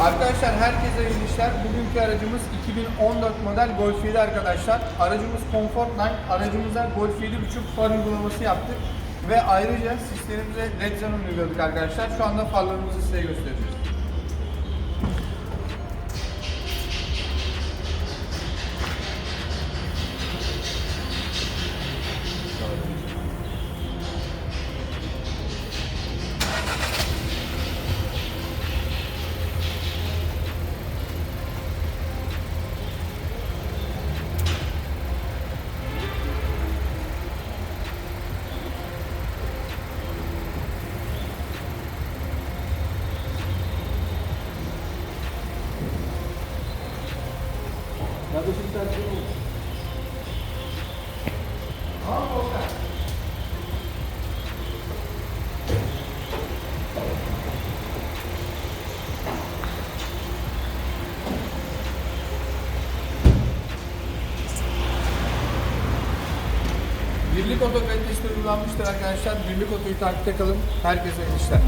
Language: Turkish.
Arkadaşlar herkese iyi işler. Bugünkü aracımız 2014 model Golf 7 arkadaşlar. Aracımız Comfortline. Aracımıza Golf 7.5 far uygulaması yaptık. Ve ayrıca sistemimize LED Xenon uyguladık arkadaşlar. Şu anda farlarımızı size göstereceğiz. Birlik oto kalitesi uygulanmıştır arkadaşlar. Birlik otoyu takipte kalın. Herkese iyi işler.